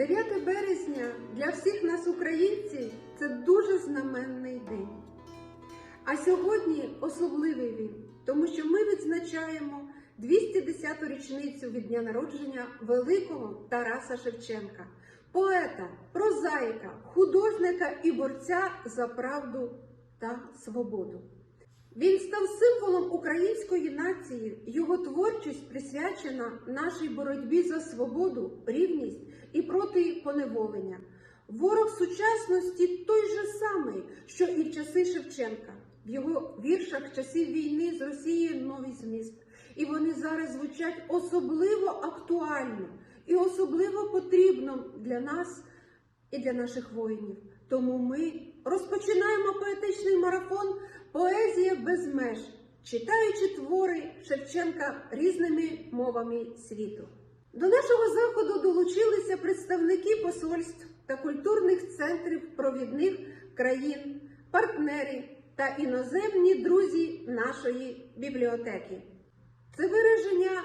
9 березня для всіх нас, українців, це дуже знаменний день. А сьогодні особливий він, тому що ми відзначаємо 210-ту річницю від дня народження великого Тараса Шевченка, поета, прозаїка, художника і борця за правду та свободу. Він став символом української нації. Його творчість присвячена нашій боротьбі за свободу, рівність проти. Ворог сучасності той же самий, що і в часи Шевченка. В його віршах часів війни з Росією новий зміст. І вони зараз звучать особливо актуально і особливо потрібно для нас і для наших воїнів. Тому ми розпочинаємо поетичний марафон Поезія без меж, читаючи твори Шевченка різними мовами світу. До нашого заходу долучилися представники посольств та культурних центрів провідних країн, партнери та іноземні друзі нашої бібліотеки. Це вираження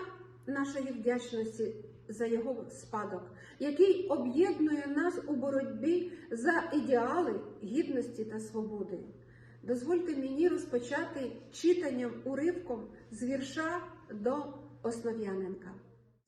нашої вдячності за його спадок, який об'єднує нас у боротьбі за ідеали гідності та свободи. Дозвольте мені розпочати читанням уривком з вірша до Основ'яненка.